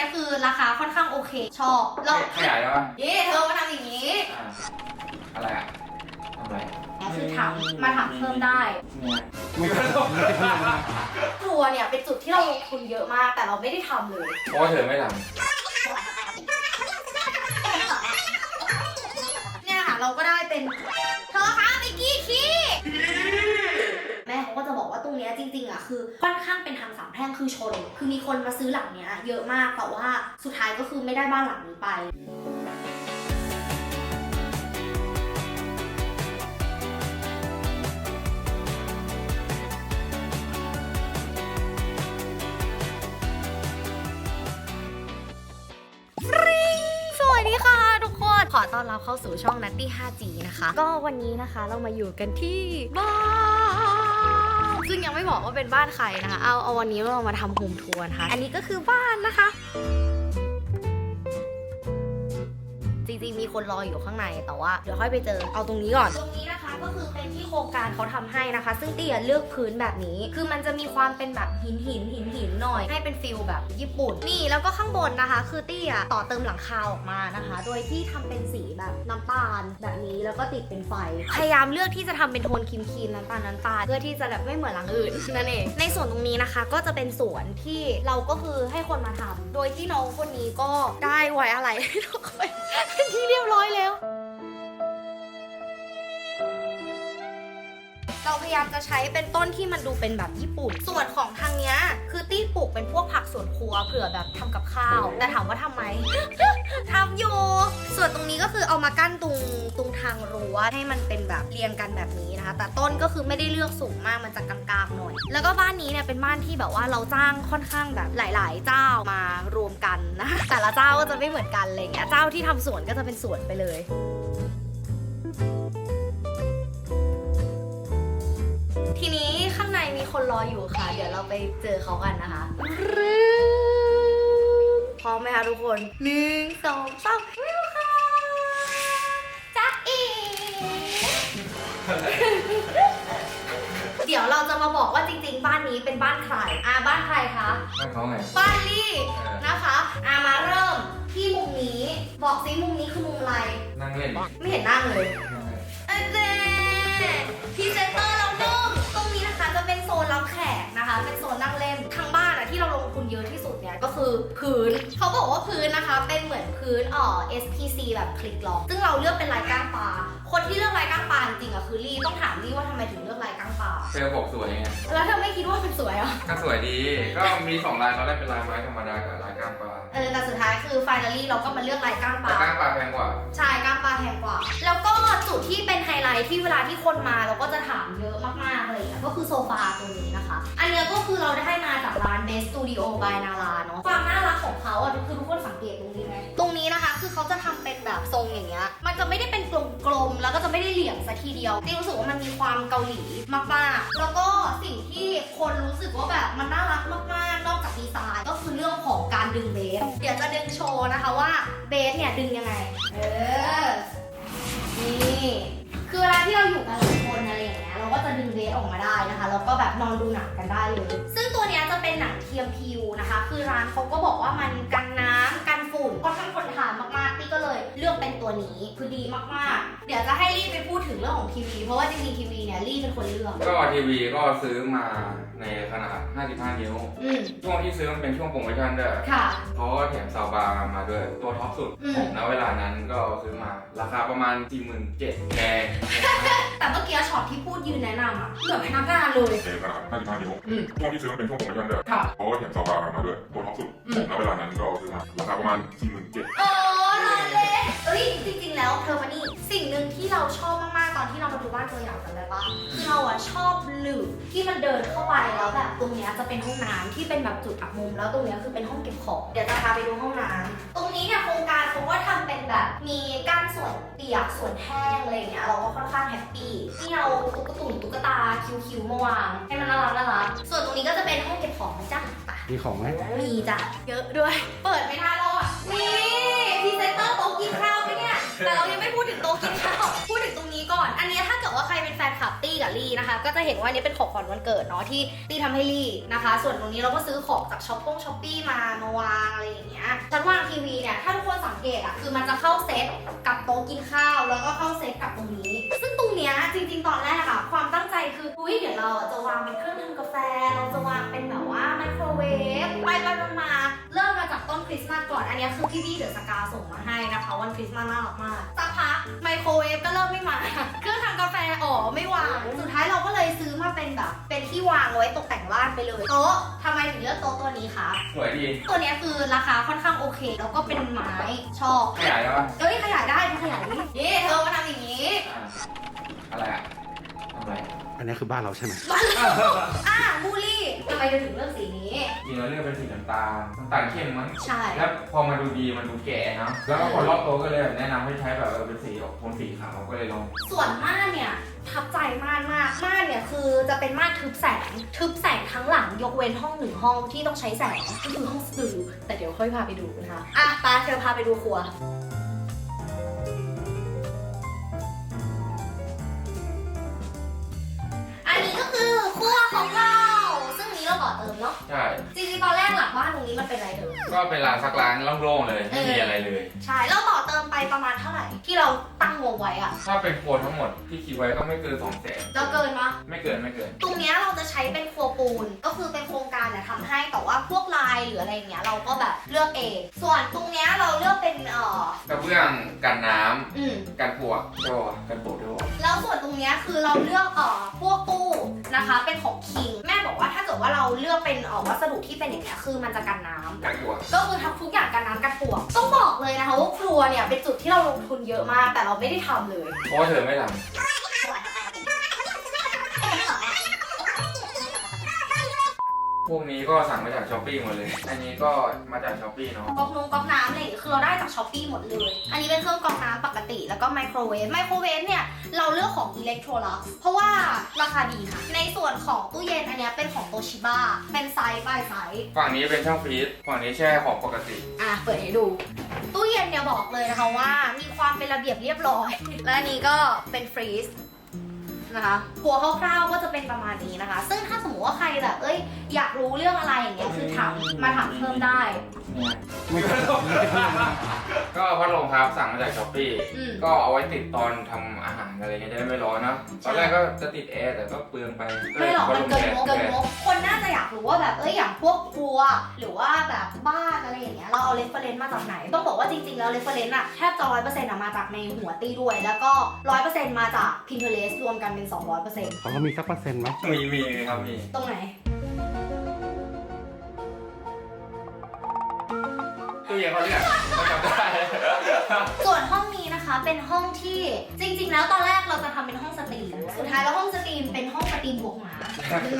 นี้ยคือราคาค่อนข้างโอเค ชอบเราขยายได้ปะเย้เธอมาทำอย่างนี้อ่าอะไรอะทำอะไรคือถามมาถามเพิ่มได้เนี่ยไม่ต้องไม่ต้องนะครัวเนี่ยเป็นจุดที่เราลงทุนเยอะมาก แต่เราไม่ได้ทำเลย เพราะว่าเธอไม่ทเนี่ยค่ะเราก็ได้เป็น เธอคะไปกี้ขี้แม่ เขาก็จะบอกว่าตรงเนี้ยจริงๆอะคือค่อนข้างเป็นทางสามแพร่งคือชน คือมีคนมาซื้อหลังเนี้ยเยอะมากแต่ว่าสุดท้ายก็คือไม่ได้บ้านหลังนี้ไปสวัสดีค่ะทุกคนขอต้อนรับเข้าสู่ช่องนัตตี้ 5G นะคะ ก็วันนี้นะคะเรามาอยู่กันที่บ้าน ซึ่งยังไม่บอกว่าเป็นบ้านใครนะคะ เอาเอาวันนี้เรามาทำโฮมทัวร์นะคะ อันนี้ก็คือบ้านนะคะ จริงๆมีคนรออยู่ข้างในแต่ว่า เดี๋ยวค่อยไปเจอ เอาตรงนี้ก่อน ตรงนี้นะคะ ก็คือเป็นที่โครงการเขาทำให้นะคะ ซึ่งเตี้ยเลือกพื้นแบบนี้ คือมันจะมีความเป็นแบบหินหินหินหินหน่อยให้เป็นฟิลแบบญี่ปุ่นนี่แล้วก็ข้างบนนะคะ คือเตี้ยต่อเติมหลังคาออกมานะคะ โดยที่ทำเป็นสีแบบน้ำตาลแบบนี้แล้วก็ติดเป็นไฟ พยายามเลือกที่จะทำเป็นโทนครีมครีมน้ำตาลน้ำตาลเพื่อที่จะแบบไม่เหมือนหลังอื่นนั่นเองในส่วนตรงนี้นะคะ ก็จะเป็นสวนที่เราก็คือให้คนมาทำโดยที่น้องคนนี้ก็ได้ไว้อะไรให้ทุกคนเป็นที่เรียบร้อยแล้ว พยายามจะใช้เป็นต้นที่มันดูเป็นแบบญี่ปุ่น ส่วนของทางเนี้ยคือตี้ปลูกเป็นพวกผักสวนครัวเผื่อแบบทำกับข้าว แต่ถามว่าทำไหมทำอยู่ ส่วนตรงนี้ก็คือเอามากั้นตรงตรงทางรั้วให้มันเป็นแบบเรียงกันแบบนี้นะคะ แต่ต้นก็คือไม่ได้เลือกสูงมากมันจะกลางๆหน่อย แล้วก็บ้านนี้เนี่ยเป็นบ้านที่แบบว่าเราจ้างค่อนข้างแบบหลาย ๆ เจ้ามารวมกันนะ แต่ละเจ้าก็จะไม่เหมือนกันอะไรอย่างเงี้ยเจ้าที่ทำสวนก็จะเป็นสวนไปเลย ทีนี้ข้างในมีคนรออยู่ค่ะ เดี๋ยวเราไปเจอเขากันนะคะพร้อมไหมคะทุกคนหนึ่งสองสามวิวค่ะจ๊ะอีเดี๋ยวเราจะมาบอกว่าจริง ๆ บ้านนี้เป็นบ้านใครอ่าบ้านใครคะำบ้านเขาไงบ้านลี่เออนะคะอ่ามาเริ่มที่มุมนี้ บอกซิมุมนี้คือมุมอะไรนั่งเล่นไม่เห็นนั่งเลยนั่งเล่นเอเจพรีเซนเตอร์ เป็นโซนนั่งเล่นทางบ้านอะที่เราลงทุนเยอะที่สุดเนี่ยก็คือพื้นเขาบอกว่าพื้นนะคะเป็นเหมือนพื้นเอ่อ SPC แบบคลิกล็อกซึ่งเราเลือกเป็นลายก้างปลาคนที่เลือกลายก้างปลาจริงๆอะคือลี่ต้องถามลี่ว่าทำไมถึงเลือกลายก้างปลาเธอบอกสวยไงแล้วเธอไม่คิดว่ามันสวยเหรอก็สวยดีก็มีสองลายตอนแรกเป็นลายไม้ธรรมดากับลายก้ามปลาเออแต่สุดท้ายคือ finally เราก็มาเลือกลายก้างปแต่ลาก้ามปลาแพงกว่าใช่กล้ามปลาแพงกว่าแล้วก็จุด ที่เป็นไฮไลท์ที่เวลาที่คนมาเราก็จะถามเยอะมากๆอะไรอย่างเลยก็คือโซฟาตรงนี้นะคะ อันนี้ก็คือเราได้มาจากร้าน Best Studio by Nara เนาะความน่ารักของเขาอะคือทุกคนสังเกตตรงนี้ไหมตรงนี้นะคะคือเขาจะทำเป็นแบบทรงอย่างเงี้ยมันจะไม่ได้เป็นกลมๆแล้วก็จะไม่ได้เหลี่ยมซะทีเดียวนี่รู้สึกว่ามันมีความเกาหลีมากๆ แล้วก็สิ่งที่คนรู้สึกว่าแบบมันน่ารักมากๆ นอกจากดีไซน์ก็คือเรื่องของการดึงเบสเดี๋ยวจะดึงโชว์นะคะว่าเบสเนี่ยดึงยังไง เออ นี่ ที่เราอยู่กันหลายคนอะไรอย่างเงี้ยเราก็จะดึงเบสออกมาได้นะคะแล้วก็แบบนอนดูหนังกันได้เลย ซึ่งตัวเนี้ยจะเป็นหนังเทียมพิวนะคะ คือร้านเขาก็บอกว่ามันกันน้ำกันฝุ่นค่อนข้างทนทานมากๆตี้ก็เลยเลือกเป็นตัวนี้คือดีมากๆ เดี๋ยวจะให้ลี่ไปพูดถึงเรื่องของทีวี เพราะว่าจริงๆทีวีเนี่ยลี่เป็นคนเลือกก็ทีวีก็ซื้อมาในขนาด 55 นิ้ว อืมช่วงที่ซื้อมันเป็นช่วงโปรโมชั่นด้วยค่ะ เขาก็แถมซาวบาร์มาด้วย ตัวท็อปสุดอืม ณเวลานั้นก็ซื้อมาราคาประมาณ 47,000แพง ยืนแนะนำอะเหมือนพนักงานเลยในขนาด55นิ้วอืม ช่วงที่ซื้อมันเป็นช่วงโปรโมชั่นด้วยค่ะเพราะว่าแถมซาวบาร์มาด้วยตัวท็อปสุดอืม ณเวลานั้นก็ซื้อมาราคาประมาณ47,000โอ้รอ เลย เอ้ยจริงๆ แล้วเธอมานี่ สิ่งหนึ่งที่เราชอบมากๆ ตอนที่เรามาดูบ้านตัวอย่างกันเลยปะคือเราอะชอบหลืบที่มันเดินเข้าไปแล้วแบบตรงเนี้ยจะเป็นห้องน้ำที่เป็นแบบจุดอับมุม แล้วตรงเนี้ยคือเป็นห้องเก็บของ เดี๋ยวจะพาไปดูห้องน้ำตรงนี้เนี่ยโครงการเขาก็ทำเป็นแบบมีก้านส่วนเปียกส่วนแห้งอะไรอย่างเงี้ยเราก็ค่อนข้างแฮปปี้ที่เอาตุ๊กตุ่นตุ๊กตาคิวๆมาวางให้มันน่ารักน่ารักส่วนตรงนี้ก็จะเป็นห้องเก็บของนะจ๊ะไปมีของไหมมีจ้ะเยอะด้วย เปิดไม่ทันแล้วอะนี่ กินข้าวไหมเนี่ย แต่เรายังไม่พูดถึงโต๊ะกินข้าว พูดถึงตรงนี้ก่อน อันนี้ถ้าเกิดว่าใครเป็นแฟนคลับตี้กับลี่นะคะ ก็จะเห็นว่าอันนี้เป็นของขวัญวันเกิดเนาะที่ตี้ทำให้ลี่นะคะ ส่วนตรงนี้เราก็ซื้อของจากช้อปปี้ช้อปปี้มามาวางอะไรอย่างเงี้ยชั้นวางทีวีเนี่ย ถ้าทุกคนสังเกตอะคือมันจะเข้าเซตกับโต๊ะกินข้าว แล้วก็เข้าเซตกับตรงนี้ ซึ่งตรงเนี้ยจริง ๆ ตอนแรกอะความตั้งใจคืออุ้ยเดี๋ยวเราจะวางเป็นเครื่องทำกาแฟ เราจะวางเป็นแบบว่าไมโครเวฟ ไปไปมา ต้นคริสต์มาสก่อน อันเนี้ยคือพี่บี้เดอะสกาส่งมาให้นะคะ วันคริสต์มาสน่ารักมากสักพักไมโครเวฟก็เริ่มไม่มา เครื่องทำกาแฟอ๋อไม่วาง สุดท้ายเราก็เลยซื้อมาเป็นแบบ เป็นที่วางไว้ตกแต่งบ้านไปเลย โต๊ะทำไมถึงเลือกโต๊ะตัวนี้คะ สวยดี ตัวเนี้ยคือราคาค่อนข้างโอเค แล้วก็เป็นไม้ชอบขยายได้ปะเอ้ยขยายได้ขยายดิเย่เธอมาทำอย่างนี้อ่าอะไรอะทำ อะไรอันนี้คือบ้านเราใช่ไหมอะบูลลี่ทำไมเธอถึงเลือกสีนี้จริงๆเราเลือกเป็นสีน้ำตาลน้ำตาลเข้มมั้งใช่ แล้วพอมาดูดีมันดูแก่เนาะแล้วก็คนรอบโต๊ะก็เลยแบบแนะนำให้ใช้แบบเออเป็นสีออกโทนสีขาวก็เลยลอง ส่วนม่านเนี่ยทับใจม่านมากม่านเนี่ยคือจะเป็นม่านทึบแสง ทึบแสงทั้งหลังยกเว้นห้องหนึ่งห้องที่ต้องใช้แสงก็คือห้องสตูแต่เดี๋ยวค่อยพาไปดูนะคะอะปาเธอพาไปดูครัว นตรงนี้มันเป็นอะไรเดิมก็เป็นร้านสักร้านโล่งๆเลยไม่มีอะไรเลย ใช่เราต่อเติมไปประมาณเท่าไหร่ ที่เราตั้งงบไว้อะถ้าเป็นโครงทั้งหมดที่คิดไว้ก็ไม่เกินสองแสนเราเกินปะไม่เกินไม่เกิน ตรงเนี้ยเราจะใช้เป็นครัวปูน ก็คือเป็นโครงการเนี่ยทำให้แต่ว่าพวกลายหรืออะไรอย่างเงี้ยเราก็แบบเลือกเอง ส่วนตรงเนี้ยเราเลือกเป็นเอ่อกระเบื้องกันน้ำอืม กันปลวกโดกันปลวกโดแล้วส่วนตรงเนี้ยคือเราเลือกเอ่อพวกตู้นะคะ เป็นของคิงแม่บอก ว่าถ้าเกิดว่าเราเลือกเป็นเอ่อวัสดุที่เป็นอย่างเงี้ยคือมันจะกันน้ำ กันปลวกก็คือทำทุกอย่างกันน้ำกันปวก ต้องบอกเลยนะคะว่าครัวเนี่ยเป็นจุดที่เราลงทุนเยอะมาก แต่เราไม่ได้ทำเลย เพราะว่าเธอไม่ทำ พวกนี้ก็สั่งมาจากช้อปปี้หมดเลย อันนี้ก็มาจากช้อปปี้เนาะก๊อกนงก๊อกน้ำอะไรอย่างเงี้ยคือเราได้จากช้อปปี้หมดเลย อันนี้เป็นเครื่องกรองน้ำปกติแล้วก็ไมโครเวฟ ไมโครเวฟเนี่ยเราเลือกของอิเล็กโทรลักเพราะว่าราคาดีค่ะ ในส่วนของตู้เย็นอันเนี้ยเป็นของโตชิบ้า เป็นไซส์บายไซส์ ฝั่งนี้เป็นช่องฟรีซฝั่งนี้แช่ของปกติ อะเปิดให้ดู ตู้เย็นเนี่ยบอกเลยนะคะว่ามีความเป็นระเบียบเรียบร้อย และอันนี้ก็เป็นฟรีซ นะคะหัวคร่าวๆก็จะเป็นประมาณนี้นะคะ ซึ่งถ้าสมมติว่าใครแบบเอ้ยอยากรู้เรื่องอะไรอย่างเงี้ยคือถามมาถามเพิ่มได้ไม่เป็นไม่เป็นไรนะก็พัดลมครับสั่งมาจากช้อปปี้อืม ก็เอาไว้ติดตอนทำอาหารอะไรเงี้ยจะได้ไม่ร้อนนะตอนแรกก็จะติดแอร์แต่ก็เปลืองไปไม่หรอกมันเกินงบพัเกิดนลงบคนน่าจะอยากรู้ ว่าแบบเอ้ยอย่างพวกครัว หรือว่าแบบบ้านอะไรอย่างเงี้ยเราเอาเรฟเฟรนซ์มาจากไหน ต้องบอกว่าจริงๆแล้วเรฟเฟรนซ์อะแทบจะร้อยเปอร์เซ็นต์อะมาจากในหัวตี้ด้วย แล้วก็ร้อยเปอร์เซ็นต์มาจาก Pinterest รวมกันเป็น200เปอร์เซ็นต์เขาก็มีสักเปอร์เซ็นต์ไหมมีมีครับมีตรงไหนตู้เย็นเขาเรียกเขาจำได้ ส่วนห้องนี้นะคะ เป็นห้องที่จริง ๆ แล้วตอนแรกเราจะทำเป็นห้องสตรีม สุดท้ายแล้วห้องสตรีมเป็นห้องสตรีมบวกหมา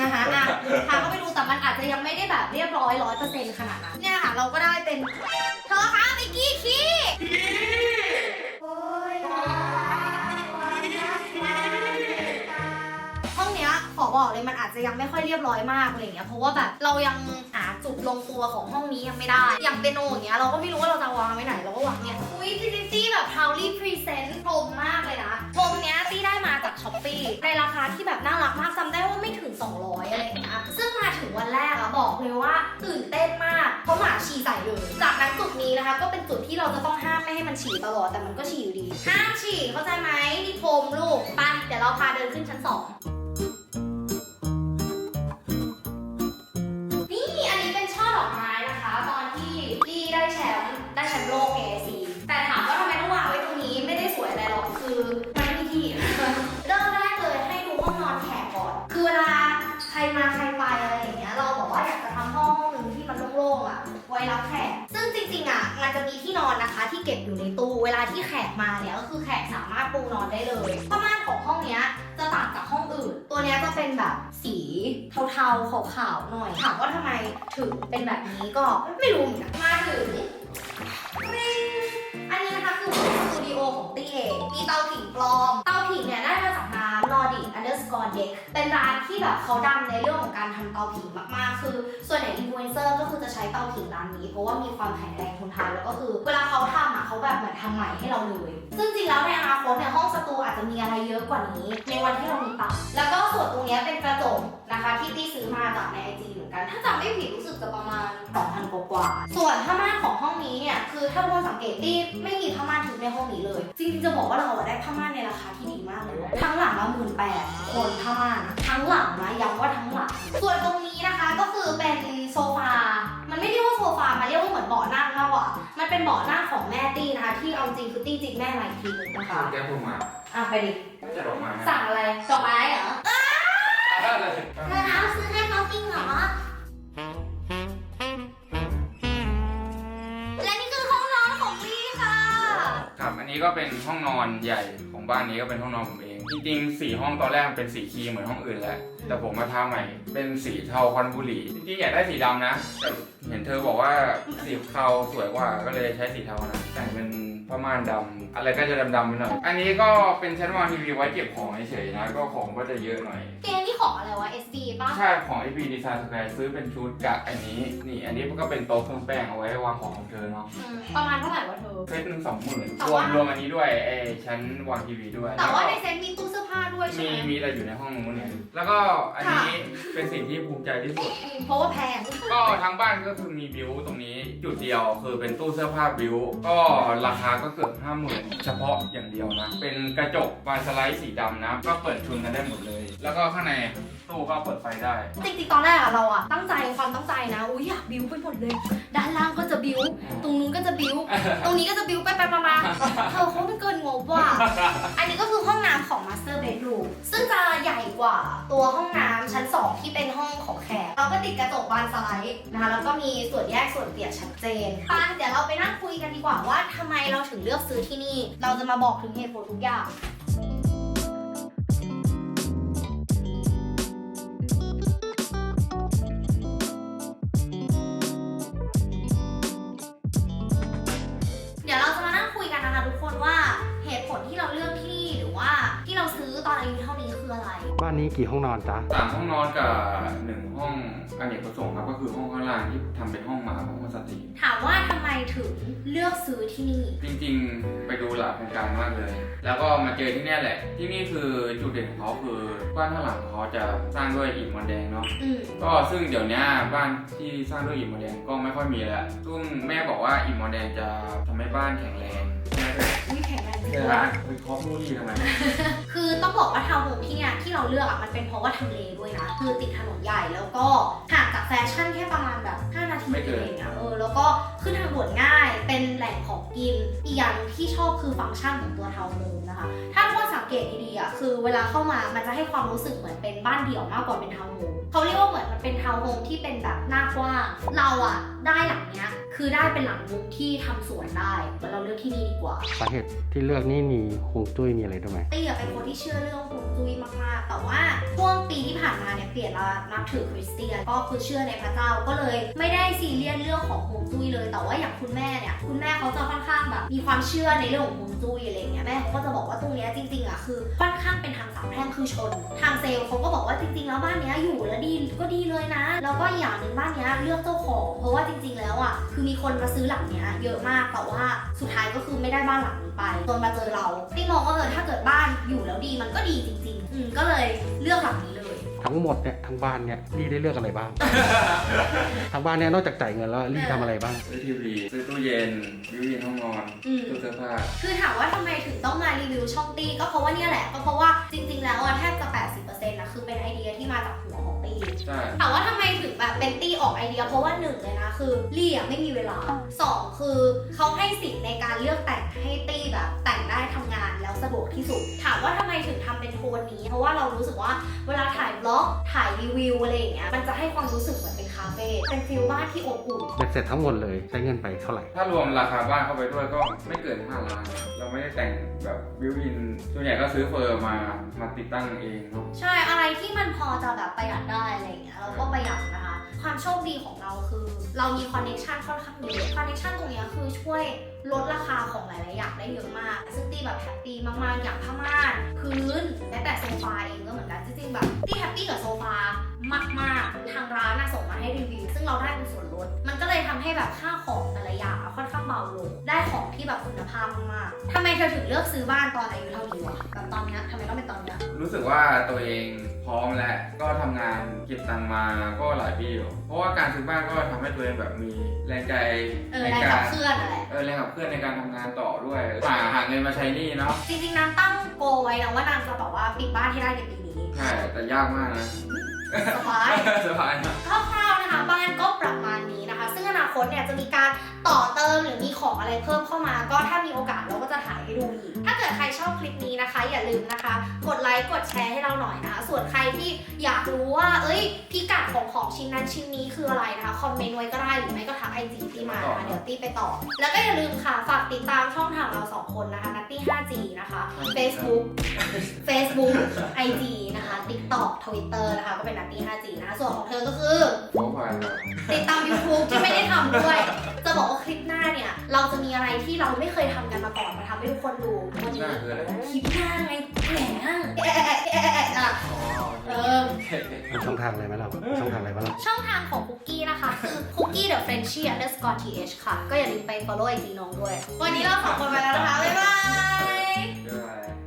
นะคะอะพาเข้าไปดูแต่มันอาจจะยังไม่ได้แบบเรียบร้อยร้อยเปอร์เซ็นต์ขนาดนั้น เนี่ยค่ะเราก็ได้เป็นเธอคะไปกี้ขี้ บอกเลยมันอาจจะยังไม่ค่อยเรียบร้อยมากอะไรอย่างเงี้ยเพราะว่าแบบเรายังหาจุดลงตัวของห้องนี้ยังไม่ได้ อย่างเปียโนอย่างเงี้ยเราก็ไม่รู้ว่าเราจะวางไว้ไหนเราก็วางเนี่ยอุ้ยพี่ซิตี้แบบ proudly present พรมมากเลยนะพรมเนี้ยตี้ได้มาจากช้อปปี้ในราคาที่แบบน่ารักมากจำได้ว่าไม่ถึง 200อะไรอย่างเงี้ยซึ่งมาถึงวันแรกอะบอกเลยว่าตื่นเต้นมากเพราะหมาฉี่ใส่เลยจากนั้นจุดนี้นะคะ ก็เป็นจุดที่เราจะต้องห้ามไม่ให้มันฉี่ตลอดแต่มันก็ฉี่อยู่ดีห้ามฉี่เข้าใจไหมนี่พรมลูกไปเดี๋ยวเราพาเดินขึ้นชั้นสอง ว้รับแขก ซึ่งจริงๆอะมันจะมีที่นอนนะคะ ที่เก็บอยู่ในตู้เวลาที่แขกมาเนี่ยก็คือแขกสามารถปูนอนได้เลยผ้าม่านของห้องเนี้ยจะต่างจากห้องอื่น ตัวเนี้ยจะเป็นแบบสีเทาๆขาวๆหน่อย ถามว่าทำไมถึงเป็นแบบนี้ก็ไม่รู้เหมือนกันมาถึงอันนี้นะคะคือสตูดิโอของตี้เองมีเตาผิงปลอม เตาผิงเนี่ยได้มาจากร้าน Nordic Underscore Deck เป็นร้านที่แบบเขาดังในเรื่องของการทำเตาผิงมากๆ คือ ส่วนใหญ่อินฟลูเอนเซอร์ก็คือจะใช้เตาผิงร้านนี้ เพราะว่ามีความแข็งแรงทนทานแล้วก็คือ เวลาเขาทำอะเขาแบบเหมือนทำใหม่ให้เราเลย ซึ่งจริงแล้วในอนาคตเนี่ยห้องสตูอาจจะมีอะไรเยอะกว่านี้ ในวันที่เรามีเตาแล้วก็ส่วนตรงนี้เป็นกระจกนะคะที่ตี้ซื้อมาจากในไอจีเหมือนกันถ้าจำไม่ผิดรู้สึกจะประมาณ2,000กว่าส่วนผ้าม่านของห้องนี้เนี่ยคือถ้าทุกคนสังเกตตี้ไม่มีผ้าม่านทึบในห้องนี้เลยจริงๆจะบอกว่าเราได้ผ้าม่านในราคาที่ดีมากเลยทั้งหลังละหมนแปดคนผ้าม่านอะทั้งหลังนะย้ำว่าทั้งหลัง ส่วนตรงนี้นะคะก็คือเป็นโซฟา มันไม่เรียกว่าโซฟา มันเรียกว่าเหมือนเบาะนั่งมากกว่า มันเป็นเบาะนั่งของแม่ตี้นะคะ ที่เอาจริงคือตี้จิกแม่มาอีกทีหนึงนะคะ แกพูดมาอะไปดิไม่จะดอกไม้นะสั่งอะไรดอกไม้เหรออะไรเธอเอาซื้อให้เขาจริงเหรอ และนี่คือห้องนอนของลี่ค่ะ ครับ อันนี้ก็เป็นห้องนอนใหญ่ของบ้านนี้ก็เป็นห้องนอนผมเอง จริงๆ สีห้องตอนแรกมันเป็นสีครีมเหมือนห้องอื่นแหละ แต่ผมมาทาใหม่เป็นสีเทาควันบุหรี่จริงๆอยากได้สีดำนะแต่เห็นเธอบอกว่าสีเทาสวยกว่าก็เลยใช้สีเทานะแต่งเป็นผ้าม่านดำอะไรก็จะดำๆไปหน่อย อันนี้ก็เป็นชั้นวางทีวีไว้เก็บของเฉยๆนะ ก็ของก็จะเยอะหน่อย เกมนี่ของอะไรวะ SD ป่ะ ใช่ของ AP Design Square ซื้อเป็นชุดกับอันนี้ นี่ อันนี้ก็เป็นโต๊ะเครื่องแป้งเอาไว้วางของของเธอเนาะอืมประมาณเท่าไหร่วะเธอ เซตหนึ่งสองหมื่นแต่รวว่ามรวมอันนี้ด้วยไอ้ชั้นวางทีวีด้วยแต่ว่าล้ในก็เซ็ตมีตู้เสื้อผ้าด้วยใช่มีไหมมีอะไรอยู่ในห้องนู้นเนี่ยแล้วก็อันนี้เป็นสิ่งที่ภูมิใจที่สุดอืมเพราะว่าแพง ก็ทั้งบ้านก็คือมีบิวตรงนี้จุดเดียวคือเป็นตู้เสื้อผ้าบิวก็ราคาก็เกือบห้าหมื่นเฉพาะอย่างเดียวนะ เป็นกระจกบานสไลด์สีดำนะ ก็เปิดชุนกันได้หมดเลย แล้วก็ข้างในตู้ก็เปิดไฟได้ จริงๆ ตอนแรกอะเราอะตั้งใจความตั้งใจนะ อุ้ยอยากบิวไปหมดเลย ด้านล่างก็จะบิว ตรงนู้นก็จะบิว ตรงนี้ก็จะบิวไปไปมามาเธอเขาไม่เกินงบว่ะ อันนี้ก็คือห้องน้ำของ Master Bedroom ซึ่งจะใหญ่กว่าตัวห้องน้ำชั้น 2 ที่เป็นห้องของแขกเราก็ติดกระจกบานสไลด์นะคะแล้วก็มีส่วนแยกส่วนเปียกชัดเจนปาเดี๋ยวเราไปนั่งคุยกันดีกว่าว่าทำไมเราถึงเลือกซื้อที่นี่ เราจะมาบอกถึงเหตุผลทุกอย่างานนี้กี่ห้องนอนจ๊ะสามห้องนอนกับหนึ่งห้องอเนกประสงค์ครับก็คือห้องข้างล่างที่ทำเป็นห้องหมาห้องสตรี ถามว่าทำไมถึงเลือกซื้อที่นี่ จริงๆ ไปดูหลักโครงการมากเลย แล้วก็มาเจอที่เนี่ยแหละ ที่นี่คือจุดเด่นของเขาคือบ้านข้างหลังเขาจะสร้างด้วยอิฐมอนแดงเนาะ อืมก็ซึ่งเดี๋ยวเนี้ยบ้านที่สร้างด้วยอิฐมอนแดงก็ไม่ค่อยมีแล้ว ซึ่งแม่บอกว่าอิฐมอนแดงจะทำให้บ้านแข็งแรงแม่เลยอุ้ยแข็งแรงจริงเดี๋ยวๆนะไปเคาะรู้ดีทำไม คือต้องบอกว่าทาวน์โฮมที่เนี่ยที่เราเลือกอะมันเป็นเพราะว่าทำเลด้วยนะ คือติดถนนใหญ่แล้วก็ห่างจากแฟชั่นแค่ประมาณแบบ 5 นาทีไม่เกินเองอะเออแล้วก็ขึ้นทางด่วนง่ายเป็นแหล่งของกิน อีกอย่างที่ชอบคือฟังก์ชันของตัวทาวน์โฮมนะคะ ถ้าทุกคนสังเกตดีๆอะคือเวลาเข้ามามันจะให้ความรู้สึกเหมือนเป็นบ้านเดี่ยวมากกว่าเป็นทาวน์โฮมเขาเรียกว่าเหมือนมันเป็นทาวน์โฮมที่เป็นแบบหน้ากว้างเราอะได้หลังเนี้ยคือได้เป็นหลังมุมที่ทำสวนได้เหมือนเราเลือกที่นี่ดีกว่า สาเหตุที่เลือกนี่มีฮวงจุ้ยมีอะไรด้วยไหมตี้อะเป็นคนที่เชื่อเรื่องฮวงจุ้ยมากๆ แต่ว่าช่วงปีที่ผ่านมาเนี่ยเปลี่ยนมานับถือคริสเตียน ก็คือเชื่อในพระเจ้าก็เลย ไม่ได้ซีเรียสเรื่องของฮวงจุ้ยเลย แต่ว่าอย่างคุณแม่เนี่ยคุณแม่เขาจะค่อนข้างแบบมีความเชื่อในเรื่องของฮวงจุ้ยอะไรเงี้ยแม่เขาก็จะบอกว่าตรงเนี้ยจริงๆอะคือค่อนข้างเป็นทางสามแพร่งคือชน ทางเซลล์เขาก็บอกว่าจริงๆแล้วบ้านเนี้ยอยู่แล้วดีก็ดีเลยนะ แล้วก็อย่างหนึ่งบ้านเนี้ยเลือกเจ้าของ เพราะว่าจริง ๆ แล้วอะคือมีคนมาซื้อหลังเนี้ยเยอะมากแต่ว่าสุดท้ายก็คือไม่ได้บ้านหลังนี้ไปจนมาเจอเราที่มองว่าเออถ้าเกิดบ้านอยู่แล้วดีมันก็ดีจริง ๆ อืมก็เลยเลือกหลังนี้เลย ทั้งหมดเนี่ยทั้งบ้านเนี่ยลี่ได้เลือกอะไรบ้าง ทั้งบ้านเนี่ยนอกจากจ่ายเงินแล้วลี่ทำอะไรบ้าง ซื้อทีวีซื้อตู้เย็นวิวเย็นห้องนอนอืม ตู้เสื้อผ้า คือถามว่าทำไมถึงต้องมารีวิวช่องตีก็เพราะว่าเนี่ยแหละก็เพราะว่าจริงๆ แล้วอะแทบจะ 80%นะคือเป็นไอเดียที่มาจากหัวของ ตีใช่ ถามว่าทำไมถึงแบบเป็นตี้ออกไอเดีย เพราะว่าหนึ่งเลยนะ คือลี่อะไม่มีเวลาสองคือเขาให้สิทธิ์ในการเลือกแต่งให้ตี้แบบ แต่งได้ทำงานแล้วสะดวกที่สุด ถามว่าทำไมถึงทำเป็นโทนนี้ เพราะว่าเรารู้สึกว่าเวลาถ่ายบล็อกถ่ายรีวิวอะไรอย่างเงี้ยมันจะให้ความรู้สึกเหมือนเป็นคาเฟ่เป็นฟิลบ้านที่อบอุ่น เบ็ดเสร็จทั้งหมดเลยใช้เงินไปเท่าไหร่ ถ้ารวมราคาบ้านเข้าไปด้วยก็ไม่เกิน 5 ล้าน เราไม่ได้แต่งแบบบิวอินส่วนใหญ่ก็ซื้อเฟอร์มามาติดตั้งเองเนาะใช่อะไรที่มันพอจะแบบประหยัดได้อะไรอย่างเงี้ยเราก็ประหยัดนะคะ ความโชคดีของเราคือ เรามีคอนเนคชันค่อนข้างเยอะคอนเนคชันตรงเนี้ยคือช่วยลดราคาของหลายๆอย่างได้เยอะมาก ซึ่งตีแบบแฮปปี้มากๆ อย่างผ้าม่านพื้นแม้แต่โซฟาเองก็เหมือนกันจริงๆแบบตีแฮปปี้กับโซฟามากๆ ทางร้านน่ะส่งมาให้รีวิว ซึ่งเราได้เป็นส่วนลด มันก็เลยทำให้แบบค่าของแต่ละอย่างค่อนข้างเบาลง ได้ของที่แบบคุณภาพมากๆทำไมเธอถึงเลือกซื้อบ้านตอนอายุเท่านี้วะแบบตอนนี้ทำไมต้องเป็นตอนนี้รู้สึกว่าตัวเอง พร้อมแล้วก็ทำงานเก็บตังค์มาก็หลายปีอยู่เพราะว่าการซื้อบ้านก็ทำให้ตัวเองแบบมีแรงใจเออในแรงกาขับรเคลื่อนอะไรเออแรงกับเพื่อนในการทำงานต่อด้วยหาหาเงินมาใช้หนี้เนาะจริงๆนางตั้งโกไว้นะว่านางจะแบบว่าปิดบ้านให้ได้ในปีนี้ใช่แต่ยากมากนะสบายสบายนะคร่าวๆนะคะบ้านก็ประมาณนี้นะคะ ซึ่งอนาคตเนี่ยจะมีการต่อเติมหรือมีของอะไรเพิ่มเข้ามา ก็ถ้ามีโอกาสเราก็จะถ่ายให้ดูอีกถ้าเกิดใครชอบคลิปนี้นะคะ อย่าลืมนะคะ กดไลค์กดแชร์ให้เราหน่อยนะคะ ส่วนใครที่อยากรู้ว่า เอ้ยพิกัดของของชิ้นนั้นชิ้นนี้คืออะไรนะคะ คอมเมนต์ไว้ก็ได้หรือไม่ก็ทักไอจีตี้มานะคะเดี๋ยวตี้ไปตอบแล้วก็อย่าลืมค่ะ ฝากติดตามช่องทางเราสองคนนะคะนัตตี้ 5G นะคะ Facebook Facebook IG นะคะ TikTok Twitter นะคะก็เป็นนัตตี้ 5G นะคะ ส่วนของเธอก็คือ โอ้ผ่านครับติดตาม YouTube ที่ไม่ได้ทำด้วย จะบอกว่าคลิปหน้าเนี่ย เราจะมีอะไรที่เราไม่เคยทำกันมาก่อนมาทำให้ทุกคนดูวันนี้หน้าคืออะไรคลิปหน้าไงแหมเอ๊ะเอ๊ะเอ๊ะเอ๊ะอะอ๋อเออมีช่องทางอะไรไหมเราช่องทางอะไรบ้างเราช่องทางของคุกกี้นะคะ คือ cookie the friendship underscore th ค่ะ ก็อย่าลืมไป follow ไอจีน้องด้วย วันนี้เราสองคนไปแล้วนะคะ บ๊ายบาย